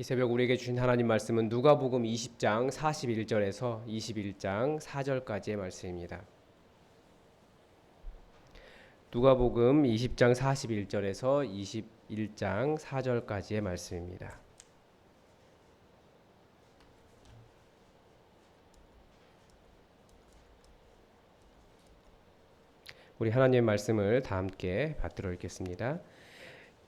이 새벽 우리에게 주신 하나님 말씀은 누가복음 20장 41절에서 21장 4절까지의 말씀입니다. 누가복음 20장 41절에서 21장 4절까지의 말씀입니다. 우리 하나님의 말씀을 다 함께 받들어 읽겠습니다.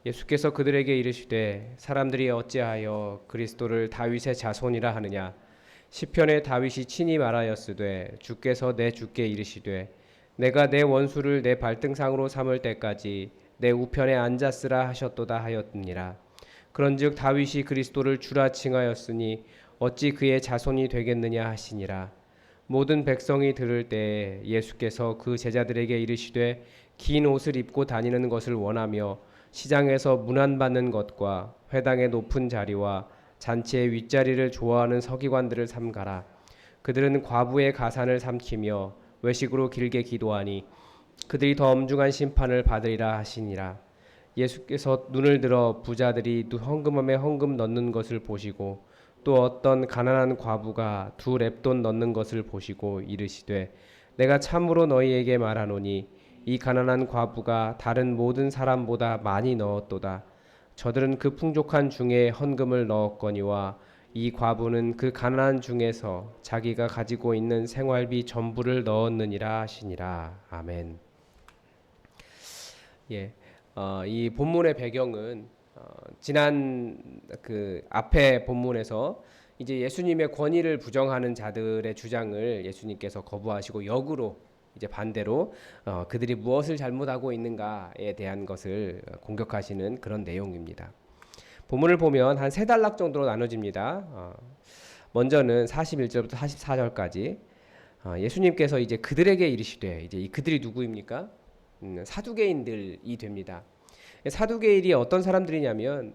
예수께서 그들에게 이르시되 사람들이 어찌하여 그리스도를 다윗의 자손이라 하느냐? 시편에 다윗이 친히 말하였으되 주께서 내 주께 이르시되 내가 내 원수를 내 발등상으로 삼을 때까지 내 우편에 앉았으라 하셨도다 하였느니라. 그런즉 다윗이 그리스도를 주라 칭하였으니 어찌 그의 자손이 되겠느냐 하시니라. 모든 백성이 들을 때에 예수께서 그 제자들에게 이르시되 긴 옷을 입고 다니는 것을 원하며 시장에서 문안받는 것과 회당의 높은 자리와 잔치의 윗자리를 좋아하는 서기관들을 삼가라. 그들은 과부의 가산을 삼키며 외식으로 길게 기도하니 그들이 더 엄중한 심판을 받으리라 하시니라. 예수께서 눈을 들어 부자들이 헌금함에 헌금 넣는 것을 보시고 또 어떤 가난한 과부가 두 랩돈 넣는 것을 보시고 이르시되 내가 참으로 너희에게 말하노니 이 가난한 과부가 다른 모든 사람보다 많이 넣었도다. 저들은 그 풍족한 중에 헌금을 넣었거니와 이 과부는 그 가난한 중에서 자기가 가지고 있는 생활비 전부를 넣었느니라 하시니라. 아멘. 예, 어, 이 본문의 배경은 어, 지난 그 앞에 본문에서 이제 예수님의 권위를 부정하는 자들의 주장을 예수님께서 거부하시고 역으로 이제 반대로 어, 그들이 무엇을 잘못하고 있는가에 대한 것을 공격하시는 그런 내용입니다. 본문을 보면 한 세 단락 정도로 나눠집니다. 어, 먼저는 41절부터 44절까지 어, 예수님께서 이제 그들에게 이르시되 이제 이 그들이 누구입니까? 음, 사두개인들이 됩니다. 사두개인이 어떤 사람들이냐면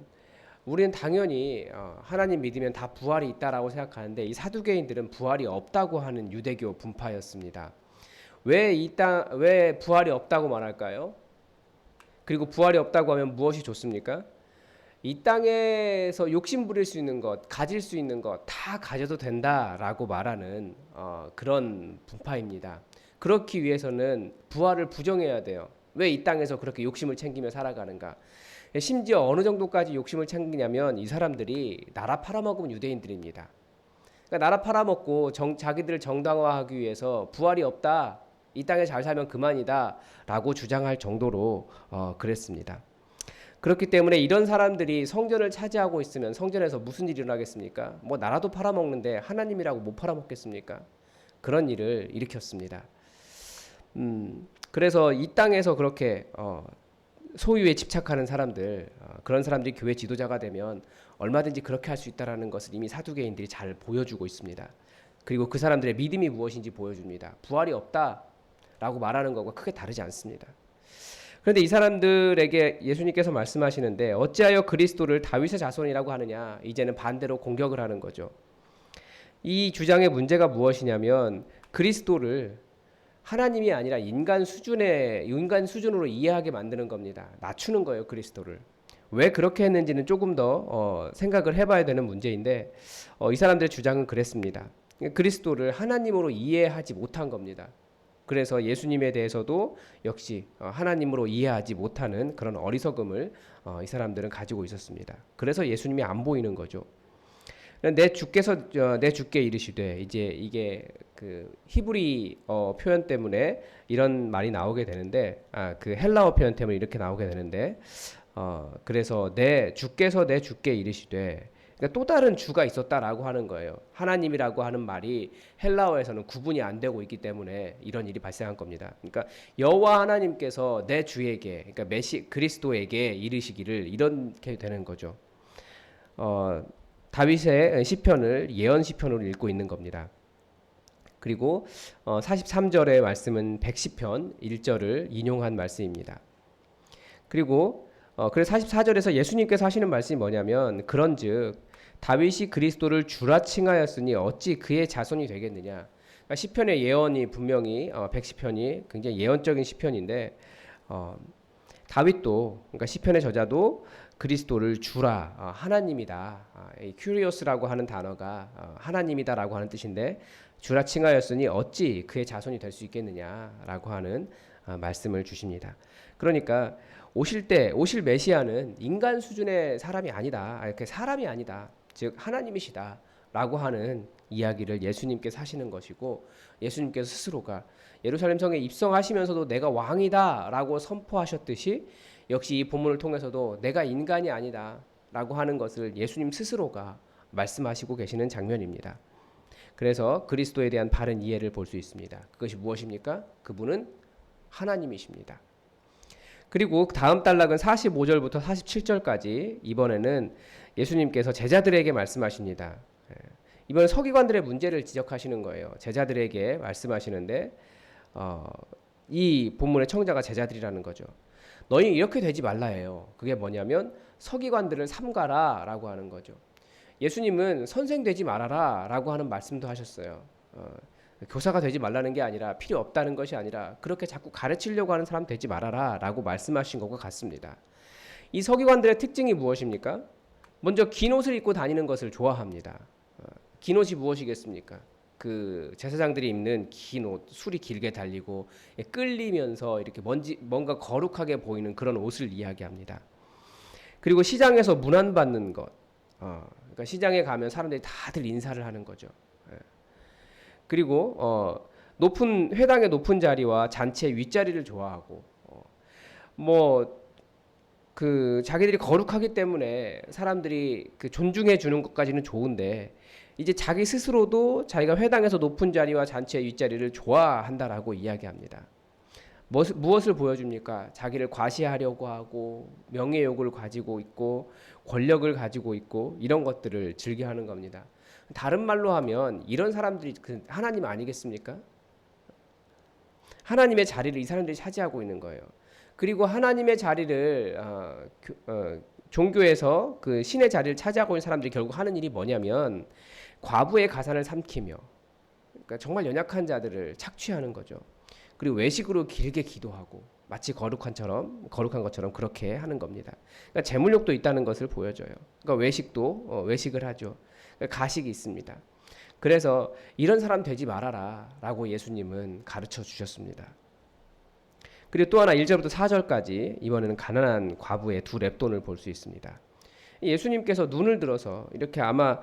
우리는 당연히 어, 하나님 믿으면 다 부활이 있다라고 생각하는데 이 사두개인들은 부활이 없다고 하는 유대교 분파였습니다. 왜 이 땅 왜 부활이 없다고 말할까요? 그리고 부활이 없다고 하면 무엇이 좋습니까? 이 땅에서 욕심 부릴 수 있는 것, 가질 수 있는 것 다 가져도 된다라고 말하는 어, 그런 분파입니다. 그렇기 위해서는 부활을 부정해야 돼요. 왜 이 땅에서 그렇게 욕심을 챙기며 살아가는가? 심지어 어느 정도까지 욕심을 챙기냐면 이 사람들이 나라 팔아먹은 유대인들입니다. 그러니까 나라 팔아먹고 정, 자기들을 정당화하기 위해서 부활이 없다. 이 땅에 잘 살면 그만이다라고 주장할 정도로 어, 그랬습니다. 그렇기 때문에 이런 사람들이 성전을 차지하고 있으면 성전에서 무슨 일이 일어나겠습니까? 뭐 나라도 팔아먹는데 하나님이라고 못 팔아먹겠습니까? 그런 일을 일으켰습니다. 음, 그래서 이 땅에서 그렇게 어, 소유에 집착하는 사람들 어, 그런 사람들이 교회 지도자가 되면 얼마든지 그렇게 할 수 있다라는 것을 이미 사두개인들이 잘 보여주고 있습니다. 그리고 그 사람들의 믿음이 무엇인지 보여줍니다. 부활이 없다 라고 말하는 것과 크게 다르지 않습니다. 그런데 이 사람들에게 예수님께서 말씀하시는데 어찌하여 그리스도를 다윗의 자손이라고 하느냐 이제는 반대로 공격을 하는 거죠. 이 주장의 문제가 무엇이냐면 그리스도를 하나님이 아니라 인간 수준의 인간 수준으로 이해하게 만드는 겁니다. 낮추는 거예요 그리스도를. 왜 그렇게 했는지는 조금 더 어, 생각을 해봐야 되는 문제인데 어, 이 사람들의 주장은 그랬습니다. 그리스도를 하나님으로 이해하지 못한 겁니다. 그래서 예수님에 대해서도 역시 어, 하나님으로 이해하지 못하는 그런 어리석음을 어, 이 사람들은 가지고 있었습니다. 그래서 예수님이 안 보이는 거죠. 내 주께서 어, 내 주께 이르시되 이제 이게 그 히브리 어, 표현 때문에 이런 말이 나오게 되는데 아, 그 헬라어 표현 때문에 이렇게 나오게 되는데 어, 그래서 내 주께서 내 주께 이르시되 그러니까 또 다른 주가 있었다라고 하는 거예요. 하나님이라고 하는 말이 헬라어에서는 구분이 안 되고 있기 때문에 이런 일이 발생한 겁니다. 그러니까 여호와 하나님께서 내 주에게 그러니까 메시 그리스도에게 이르시기를 이렇게 되는 거죠. 어, 다윗의 시편을 예언 시편으로 읽고 있는 겁니다. 그리고 어, 43절의 말씀은 110편 1절을 인용한 말씀입니다. 그리고 어, 그래서 44절에서 예수님께서 하시는 말씀이 뭐냐면 그런즉 다윗이 그리스도를 주라 칭하였으니 어찌 그의 자손이 되겠느냐. 그러니까 시편의 예언이 분명히 어, 110편이 굉장히 예언적인 시편인데 어, 다윗도 그러니까 시편의 저자도 그리스도를 주라 어, 하나님이다. 아, 이 큐리오스라고 하는 단어가 어, 하나님이다라고 하는 뜻인데 주라 칭하였으니 어찌 그의 자손이 될 수 있겠느냐라고 하는 어, 말씀을 주십니다. 그러니까 오실 때 오실 메시아는 인간 수준의 사람이 아니다. 아, 그 사람이 아니다. 즉 하나님이시다라고 하는 이야기를 예수님께서 하시는 것이고 예수님께서 스스로가 예루살렘 성에 입성하시면서도 내가 왕이다라고 선포하셨듯이 역시 이 본문을 통해서도 내가 인간이 아니다라고 하는 것을 예수님 스스로가 말씀하시고 계시는 장면입니다. 그래서 그리스도에 대한 바른 이해를 볼 수 있습니다. 그것이 무엇입니까? 그분은 하나님이십니다. 그리고 다음 단락은 45절부터 47절까지 이번에는 예수님께서 제자들에게 말씀하십니다. 예. 이번 서기관들의 문제를 지적하시는 거예요. 제자들에게 말씀하시는데 어, 이 본문의 청자가 제자들이라는 거죠. 너희 이렇게 되지 말라 해요. 그게 뭐냐면 서기관들을 삼가라라고 하는 거죠. 예수님은 선생 되지 말아라라고 하는 말씀도 하셨어요. 어, 교사가 되지 말라는 게 아니라 필요 없다는 것이 아니라 그렇게 자꾸 가르치려고 하는 사람 되지 말아라 라고 말씀하신 것과 같습니다. 이 서기관들의 특징이 무엇입니까? 먼저 긴 옷을 입고 다니는 것을 좋아합니다. 어, 긴 옷이 무엇이겠습니까? 그 제사장들이 입는 긴 옷, 술이 길게 달리고 예, 끌리면서 이렇게 먼지 뭔가 거룩하게 보이는 그런 옷을 이야기합니다. 그리고 시장에서 문안 받는 것, 어, 그러니까 시장에 가면 사람들이 다들 인사를 하는 거죠. 예. 그리고 어, 높은 회당의 높은 자리와 잔치의 윗자리를 좋아하고 어, 뭐그 자기들이 거룩하기 때문에 사람들이 그 존중해 주는 것까지는 좋은데 이제 자기 스스로도 자기가 회당에서 높은 자리와 잔치의 윗자리를 좋아한다라고 이야기합니다. 무엇, 무엇을 보여줍니까? 자기를 과시하려고 하고 명예욕을 가지고 있고 권력을 가지고 있고 이런 것들을 즐겨하는 겁니다. 다른 말로 하면 이런 사람들이 그 하나님 아니겠습니까? 하나님의 자리를 이 사람들이 차지하고 있는 거예요. 그리고 하나님의 자리를 어, 어, 종교에서 그 신의 자리를 차지하고 있는 사람들이 결국 하는 일이 뭐냐면 과부의 가산을 삼키며 그러니까 정말 연약한 자들을 착취하는 거죠. 그리고 외식으로 길게 기도하고 마치 거룩한처럼 거룩한 것처럼 그렇게 하는 겁니다. 그러니까 재물욕도 있다는 것을 보여줘요. 그러니까 외식도 어, 외식을 하죠. 가식이 있습니다. 그래서 이런 사람 되지 말아라 라고 예수님은 가르쳐 주셨습니다. 그리고 또 하나 1절부터 4절까지 이번에는 가난한 과부의 두 랩돈을 볼 수 있습니다. 예수님께서 눈을 들어서 이렇게 아마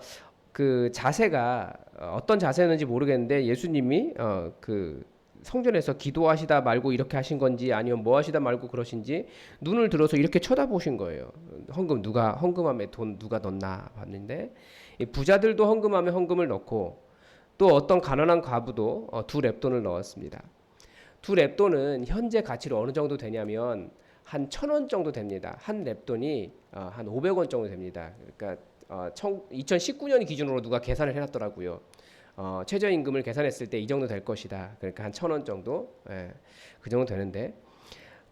그 자세가 어떤 자세였는지 모르겠는데 예수님이 어 그 성전에서 기도하시다 말고 이렇게 하신 건지 아니면 뭐 하시다 말고 그러신지 눈을 들어서 이렇게 쳐다보신 거예요. 헌금 누가 헌금함에 돈 누가 넣나 봤는데 부자들도 헌금함에 헌금을 넣고 또 어떤 가난한 과부도 어, 두 랩돈을 넣었습니다. 두 랩돈은 현재 가치로 어느 정도 되냐면 한 천 원 정도 됩니다. 한 랩돈이 어, 한 500원 정도 됩니다. 그러니까 어, 2019년 기준으로 누가 계산을 해놨더라고요. 어, 최저임금을 계산했을 때 이 정도 될 것이다. 그러니까 한 천 원 정도, 예, 그 정도 되는데,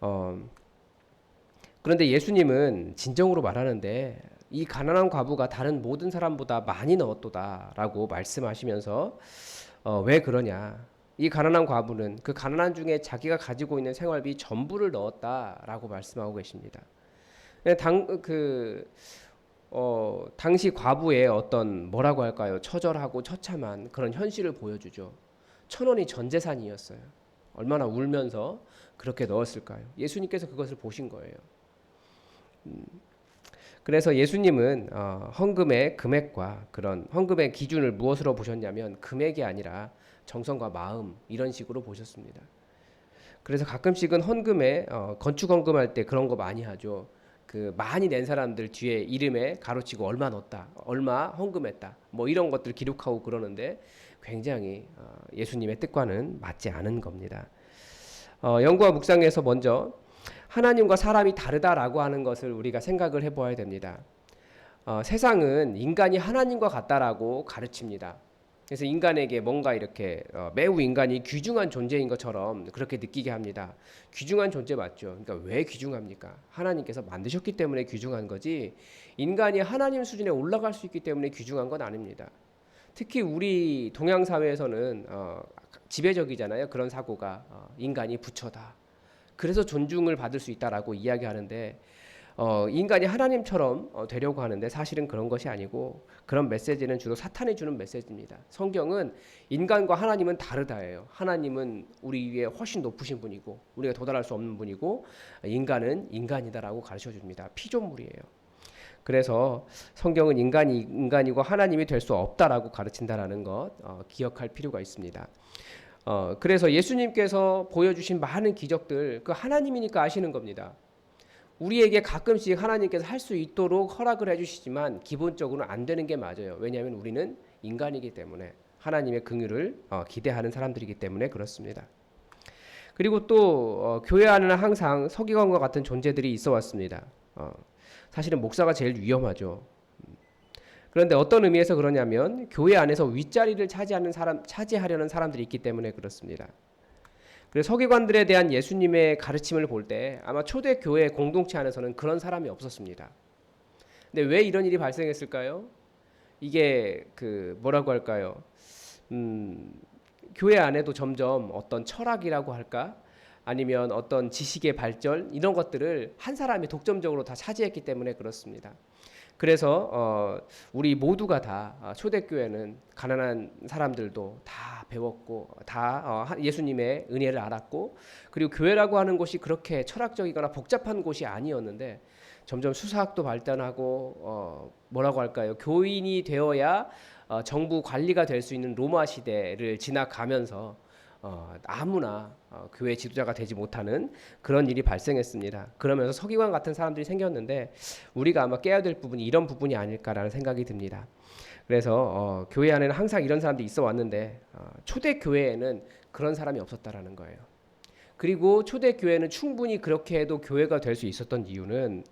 어, 그런데 예수님은 진정으로 말하는데 이 가난한 과부가 다른 모든 사람보다 많이 넣었도다라고 말씀하시면서 어, 왜 그러냐? 이 가난한 과부는 그 가난한 중에 자기가 가지고 있는 생활비 전부를 넣었다라고 말씀하고 계십니다. 네, 당그 어, 당시 과부의 어떤 뭐라고 할까요? 처절하고 처참한 그런 현실을 보여주죠. 천 원이 전 재산이었어요. 얼마나 울면서 그렇게 넣었을까요? 예수님께서 그것을 보신 거예요. 음, 그래서 예수님은 어, 헌금의 금액과 그런 헌금의 기준을 무엇으로 보셨냐면 금액이 아니라 정성과 마음 이런 식으로 보셨습니다. 그래서 가끔씩은 헌금에 어, 건축 헌금할 때 그런 거 많이 하죠. 그 많이 낸 사람들 뒤에 이름에 가로치고 얼마 넣었다, 얼마 헌금했다, 뭐 이런 것들 기록하고 그러는데 굉장히 어, 예수님의 뜻과는 맞지 않은 겁니다. 어, 연구와 묵상에서 먼저 하나님과 사람이 다르다라고 하는 것을 우리가 생각을 해보아야 됩니다. 어, 세상은 인간이 하나님과 같다라고 가르칩니다. 그래서 인간에게 뭔가 이렇게 어, 매우 인간이 귀중한 존재인 것처럼 그렇게 느끼게 합니다. 귀중한 존재 맞죠? 그러니까 왜 귀중합니까? 하나님께서 만드셨기 때문에 귀중한 거지 인간이 하나님 수준에 올라갈 수 있기 때문에 귀중한 건 아닙니다. 특히 우리 동양 사회에서는 어, 지배적이잖아요. 그런 사고가 어, 인간이 부처다. 그래서 존중을 받을 수 있다라고 이야기하는데 어, 인간이 하나님처럼 어, 되려고 하는데 사실은 그런 것이 아니고 그런 메시지는 주로 사탄이 주는 메시지입니다. 성경은 인간과 하나님은 다르다예요. 하나님은 우리 위에 훨씬 높으신 분이고 우리가 도달할 수 없는 분이고 인간은 인간이다라고 가르쳐 줍니다. 피조물이에요. 그래서 성경은 인간이 인간이고 하나님이 될 수 없다라고 가르친다라는 것 어, 기억할 필요가 있습니다. 어, 그래서 예수님께서 보여주신 많은 기적들 그 하나님이니까 아시는 겁니다. 우리에게 가끔씩 하나님께서 할 수 있도록 허락을 해주시지만 기본적으로는 안 되는 게 맞아요. 왜냐하면 우리는 인간이기 때문에 하나님의 긍휼을 어, 기대하는 사람들이기 때문에 그렇습니다. 그리고 또 어, 교회 안에는 항상 서기관과 같은 존재들이 있어 왔습니다. 어, 사실은 목사가 제일 위험하죠. 그런데 어떤 의미에서 그러냐면 교회 안에서 윗자리를 차지하는 사람 차지하려는 사람들이 있기 때문에 그렇습니다. 그래서 서기관들에 대한 예수님의 가르침을 볼 때 아마 초대 교회 공동체 안에서는 그런 사람이 없었습니다. 근데 왜 이런 일이 발생했을까요? 이게 그 뭐라고 할까요? 음, 교회 안에도 점점 어떤 철학이라고 할까? 아니면 어떤 지식의 발전 이런 것들을 한 사람이 독점적으로 다 차지했기 때문에 그렇습니다. 그래서 어, 우리 모두가 다 어, 초대교회는 가난한 사람들도 다 배웠고 다 어, 하- 예수님의 은혜를 알았고 그리고 교회라고 하는 곳이 그렇게 철학적이거나 복잡한 곳이 아니었는데 점점 수사학도 발전하고 어, 뭐라고 할까요? 교인이 되어야 어, 정부 관리가 될 수 있는 로마 시대를 지나가면서 어, 아무나 어, 교회 지도자가 되지 못하는 그런 일이 발생했습니다. 그러면서 서기관 같은 사람들이 생겼는데 우리가 아마 깨야 될 부분이 이런 부분이 아닐까라는 생각이 듭니다. 그래서 어, 교회 안에는 항상 이런 사람들이 있어 왔는데 어, 초대 교회에는 그런 사람이 없었다라는 거예요. 그리고 초대 교회는 충분히 그렇게 해도 교회가 될 수 있었던 이유는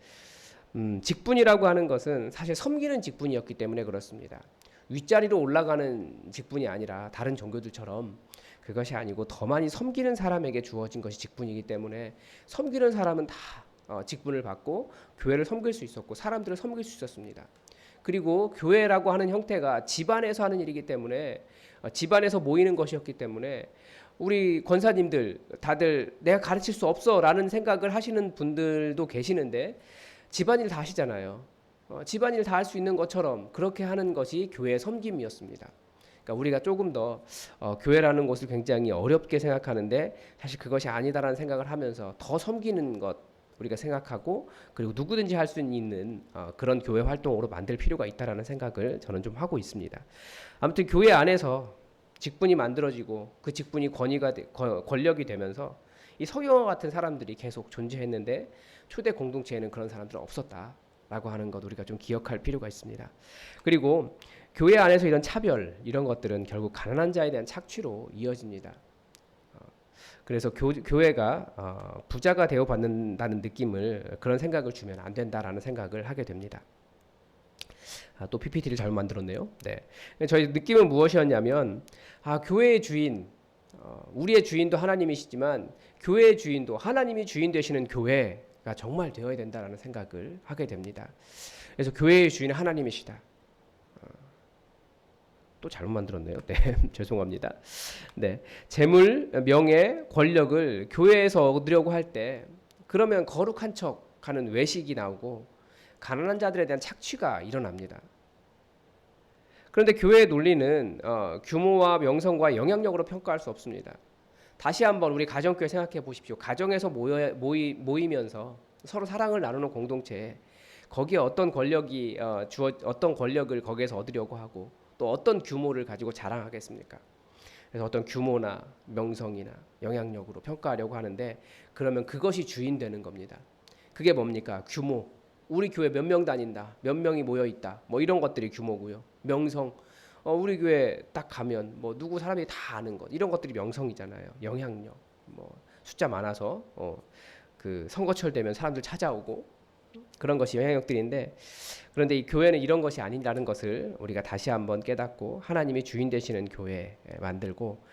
음, 직분이라고 하는 것은 사실 섬기는 직분이었기 때문에 그렇습니다. 윗자리로 올라가는 직분이 아니라 다른 종교들처럼 그것이 아니고 더 많이 섬기는 사람에게 주어진 것이 직분이기 때문에 섬기는 사람은 다 어, 직분을 받고 교회를 섬길 수 있었고 사람들을 섬길 수 있었습니다. 그리고 교회라고 하는 형태가 집안에서 하는 일이기 때문에 어, 집안에서 모이는 것이었기 때문에 우리 권사님들 다들 내가 가르칠 수 없어라는 생각을 하시는 분들도 계시는데 집안일 다 하시잖아요. 어, 집안일 다 할 수 있는 것처럼 그렇게 하는 것이 교회의 섬김이었습니다. 그러니까 우리가 조금 더 어, 교회라는 곳을 굉장히 어렵게 생각하는데 사실 그것이 아니다라는 생각을 하면서 더 섬기는 것 우리가 생각하고 그리고 누구든지 할 수 있는 어, 그런 교회 활동으로 만들 필요가 있다라는 생각을 저는 좀 하고 있습니다. 아무튼 교회 안에서 직분이 만들어지고 그 직분이 권위가 되, 권- 권력이 되면서 이 서기관 같은 사람들이 계속 존재했는데 초대 공동체에는 그런 사람들은 없었다라고 하는 것 우리가 좀 기억할 필요가 있습니다. 그리고 교회 안에서 이런 차별 이런 것들은 결국 가난한 자에 대한 착취로 이어집니다. 어, 그래서 교, 교회가 어, 부자가 되어 받는다는 느낌을 그런 생각을 주면 안 된다라는 생각을 하게 됩니다. 아, 또 PPT를 잘못 만들었네요. 네, 저희 느낌은 무엇이었냐면 아 교회의 주인 어, 우리의 주인도 하나님이시지만 교회의 주인도 하나님이 주인 되시는 교회가 정말 되어야 된다라는 생각을 하게 됩니다. 그래서 교회의 주인은 하나님이시다. 또 잘못 만들었네요. 네, 죄송합니다. 네, 재물, 명예, 권력을 교회에서 얻으려고 할 때 그러면 거룩한 척 하는 외식이 나오고 가난한 자들에 대한 착취가 일어납니다. 그런데 교회의 논리는 어, 규모와 명성과 영향력으로 평가할 수 없습니다. 다시 한번 우리 가정교회 생각해 보십시오. 가정에서 모여, 모이, 모이면서 서로 사랑을 나누는 공동체 거기에 어떤 권력이 어, 주어 어떤 권력을 거기에서 얻으려고 하고 또 어떤 규모를 가지고 자랑하겠습니까? 그래서 어떤 규모나 명성이나 영향력으로 평가하려고 하는데 그러면 그것이 주인 되는 겁니다. 그게 뭡니까? 규모. 우리 교회 몇 명 다닌다. 몇 명이 모여 있다. 뭐 이런 것들이 규모고요. 명성. 어, 우리 교회 딱 가면 뭐 누구 사람이 다 아는 것 이런 것들이 명성이잖아요. 영향력. 뭐 숫자 많아서 어, 그 선거철 되면 사람들 찾아오고 그런 것이 영향력들인데 그런데 이 교회는 이런 것이 아니라는 것을 우리가 다시 한번 깨닫고 하나님이 주인 되시는 교회 만들고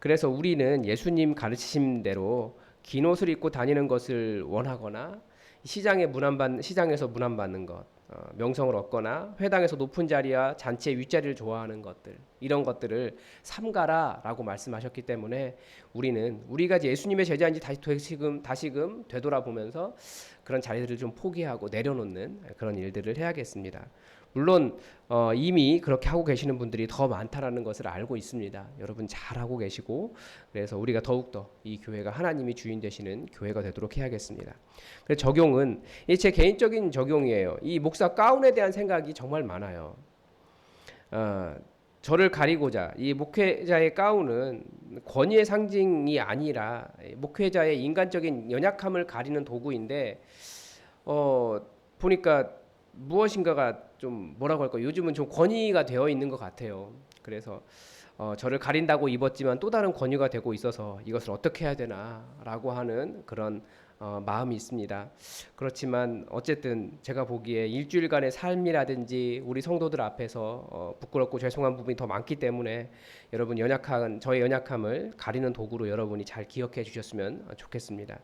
그래서 우리는 예수님 가르치신 대로 긴 옷을 입고 다니는 것을 원하거나 시장에 문안받 시장에서 문안받는 것 어, 명성을 얻거나 회당에서 높은 자리와 잔치의 윗자리를 좋아하는 것들 이런 것들을 삼가라라고 말씀하셨기 때문에 우리는 우리가 예수님의 제자인지 다시 다시금 다시금 되돌아보면서 그런 자리들을 좀 포기하고 내려놓는 그런 일들을 해야겠습니다. 물론 어, 이미 그렇게 하고 계시는 분들이 더 많다라는 것을 알고 있습니다. 여러분 잘 하고 계시고 그래서 우리가 더욱 더 이 교회가 하나님이 주인 되시는 교회가 되도록 해야겠습니다. 그래서 적용은 이제 개인적인 적용이에요. 이 목사 가운에 대한 생각이 정말 많아요. 어, 저를 가리고자 이 목회자의 가운은 권위의 상징이 아니라 목회자의 인간적인 연약함을 가리는 도구인데 어 보니까 무엇인가가 좀 뭐라고 할까 요즘은 좀 권위가 되어 있는 것 같아요. 그래서 어, 저를 가린다고 입었지만 또 다른 권위가 되고 있어서 이것을 어떻게 해야 되나라고 하는 그런 어, 마음이 있습니다. 그렇지만 어쨌든 제가 보기에 일주일간의 삶이라든지 우리 성도들 앞에서 어, 부끄럽고 죄송한 부분이 더 많기 때문에 여러분 연약한 저의 연약함을 가리는 도구로 여러분이 잘 기억해 주셨으면 좋겠습니다.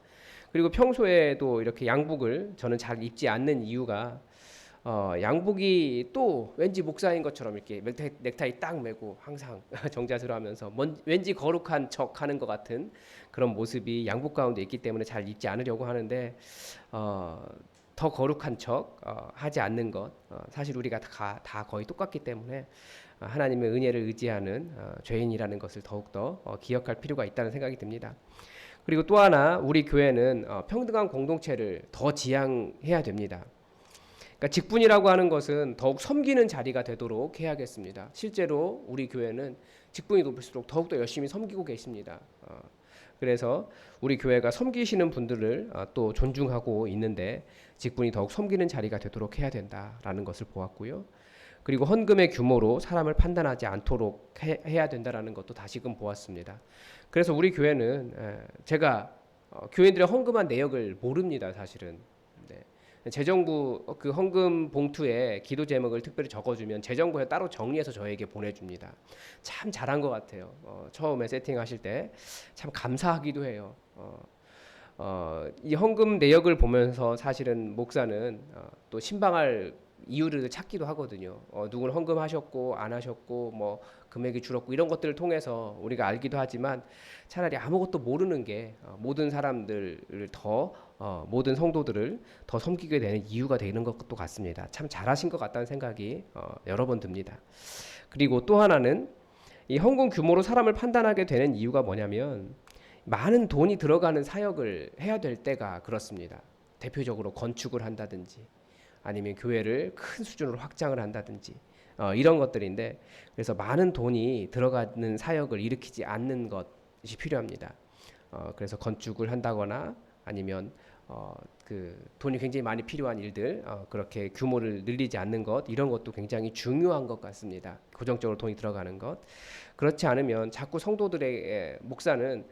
그리고 평소에도 이렇게 양복을 저는 잘 입지 않는 이유가 어, 양복이 또 왠지 목사인 것처럼 이렇게 넥타이, 넥타이 딱 메고 항상 정자세로 하면서 뭔, 왠지 거룩한 척 하는 것 같은 그런 모습이 양복 가운데 있기 때문에 잘 입지 않으려고 하는데 어, 더 거룩한 척 어, 하지 않는 것 어, 사실 우리가 다, 다 거의 똑같기 때문에 어, 하나님의 은혜를 의지하는 어, 죄인이라는 것을 더욱더 어, 기억할 필요가 있다는 생각이 듭니다. 그리고 또 하나 우리 교회는 어, 평등한 공동체를 더 지향해야 됩니다. 그러니까 직분이라고 하는 것은 더욱 섬기는 자리가 되도록 해야겠습니다. 실제로 우리 교회는 직분이 높을수록 더욱더 열심히 섬기고 계십니다. 어, 그래서 우리 교회가 섬기시는 분들을 어, 또 존중하고 있는데 직분이 더욱 섬기는 자리가 되도록 해야 된다라는 것을 보았고요. 그리고 헌금의 규모로 사람을 판단하지 않도록 해, 해야 된다라는 것도 다시금 보았습니다. 그래서 우리 교회는 에, 제가 어, 교인들의 헌금한 내역을 모릅니다, 사실은. 네. 재정부 그 헌금 봉투에 기도 제목을 특별히 적어주면 재정부에 따로 정리해서 저에게 보내줍니다. 참 잘한 것 같아요. 어, 처음에 세팅하실 때 참 감사하기도 해요. 어, 어, 이 헌금 내역을 보면서 사실은 목사는 어, 또 신방할 이유를 찾기도 하거든요. 어, 누구는 헌금하셨고 안 하셨고 뭐 금액이 줄었고 이런 것들을 통해서 우리가 알기도 하지만 차라리 아무것도 모르는 게 어, 모든 사람들을 더 어, 모든 성도들을 더 섬기게 되는 이유가 되는 것도 같습니다. 참 잘하신 것 같다는 생각이 어, 여러 번 듭니다. 그리고 또 하나는 이 헌금 규모로 사람을 판단하게 되는 이유가 뭐냐면 많은 돈이 들어가는 사역을 해야 될 때가 그렇습니다. 대표적으로 건축을 한다든지 아니면 교회를 큰 수준으로 확장을 한다든지 어, 이런 것들인데 그래서 많은 돈이 들어가는 사역을 일으키지 않는 것이 필요합니다. 어, 그래서 건축을 한다거나 아니면 어, 그 돈이 굉장히 많이 필요한 일들 어, 그렇게 규모를 늘리지 않는 것 이런 것도 굉장히 중요한 것 같습니다. 고정적으로 돈이 들어가는 것 그렇지 않으면 자꾸 성도들의 에, 목사는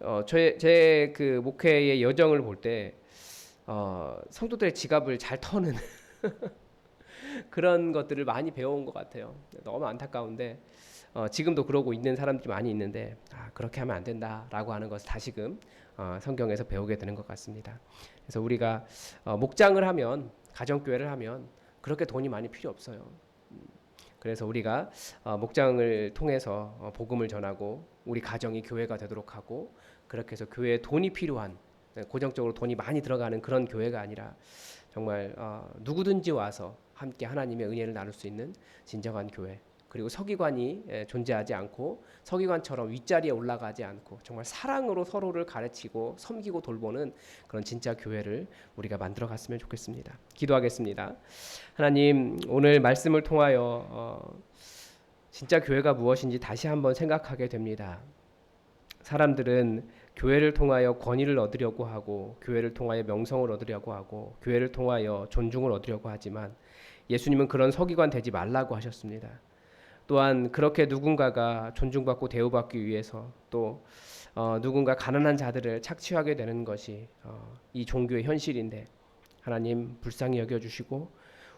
어, 제그 목회의 여정을 볼 때 어, 성도들의 지갑을 잘 터는 그런 것들을 많이 배워온 것 같아요. 너무 안타까운데 어, 지금도 그러고 있는 사람들이 많이 있는데 아, 그렇게 하면 안 된다라고 하는 것을 다시금 어, 성경에서 배우게 되는 것 같습니다. 그래서 우리가 어, 목장을 하면 가정교회를 하면 그렇게 돈이 많이 필요 없어요. 음, 그래서 우리가 어, 목장을 통해서 어, 복음을 전하고 우리 가정이 교회가 되도록 하고 그렇게 해서 교회에 돈이 필요한 네, 고정적으로 돈이 많이 들어가는 그런 교회가 아니라 정말 어, 누구든지 와서 함께 하나님의 은혜를 나눌 수 있는 진정한 교회 그리고 서기관이 에, 존재하지 않고 서기관처럼 윗자리에 올라가지 않고 정말 사랑으로 서로를 가르치고 섬기고 돌보는 그런 진짜 교회를 우리가 만들어 갔으면 좋겠습니다. 기도하겠습니다. 하나님 오늘 말씀을 통하여 어, 진짜 교회가 무엇인지 다시 한번 생각하게 됩니다. 사람들은 교회를 통하여 권위를 얻으려고 하고 교회를 통하여 명성을 얻으려고 하고 교회를 통하여 존중을 얻으려고 하지만 예수님은 그런 서기관 되지 말라고 하셨습니다. 또한 그렇게 누군가가 존중받고 대우받기 위해서 또 어, 누군가 가난한 자들을 착취하게 되는 것이 어, 이 종교의 현실인데 하나님 불쌍히 여겨 주시고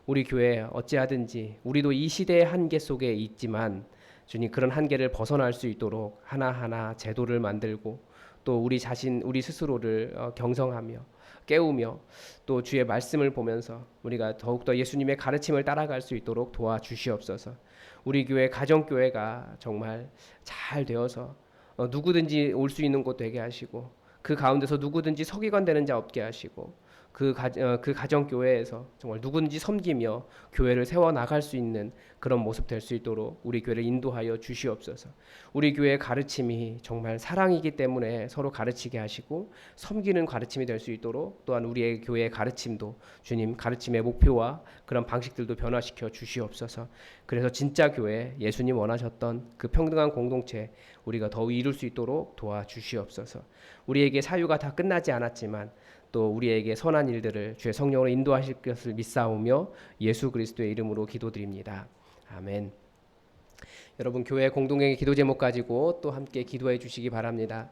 우리 교회 어찌하든지 우리도 이 시대의 한계 속에 있지만 주님 그런 한계를 벗어날 수 있도록 하나하나 제도를 만들고 또 우리 자신 우리 스스로를 어, 경성하며 깨우며 또 주의 말씀을 보면서 우리가 더욱더 예수님의 가르침을 따라갈 수 있도록 도와주시옵소서. 우리 교회 가정 교회가 정말 잘 되어서 어, 누구든지 올 수 있는 곳 되게 하시고 그 가운데서 누구든지 서기관 되는 자 없게 하시고 그, 가, 어, 그 가정 교회에서 정말 누구든지 섬기며 교회를 세워 나갈 수 있는 그런 모습 될 수 있도록 우리 교회를 인도하여 주시옵소서. 우리 교회의 가르침이 정말 사랑이기 때문에 서로 가르치게 하시고 섬기는 가르침이 될 수 있도록 또한 우리의 교회의 가르침도 주님 가르침의 목표와 그런 방식들도 변화시켜 주시옵소서. 그래서 진짜 교회 예수님 원하셨던 그 평등한 공동체 우리가 더욱 이룰 수 있도록 도와 주시옵소서. 우리에게 사유가 다 끝나지 않았지만 또 우리에게 선한 일들을 주의 성령으로 인도하실 것을 믿사오며 예수 그리스도의 이름으로 기도드립니다. 아멘. 여러분 교회 공동의 기도 제목 가지고 또 함께 기도해 주시기 바랍니다.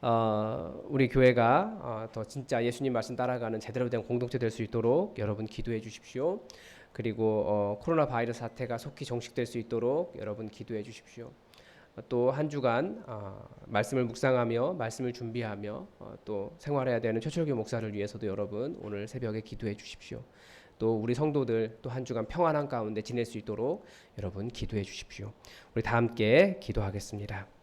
어, 우리 교회가 어, 더 진짜 예수님 말씀 따라가는 제대로 된 공동체 될 수 있도록 여러분 기도해 주십시오. 그리고 어, 코로나 바이러스 사태가 속히 종식될 수 있도록 여러분 기도해 주십시오. 또 한 주간 어, 말씀을 묵상하며 말씀을 준비하며 어, 또 생활해야 되는 최철교 목사를 위해서도 여러분 오늘 새벽에 기도해 주십시오. 또 우리 성도들 또 한 주간 평안한 가운데 지낼 수 있도록 여러분 기도해 주십시오. 우리 다 함께 기도하겠습니다.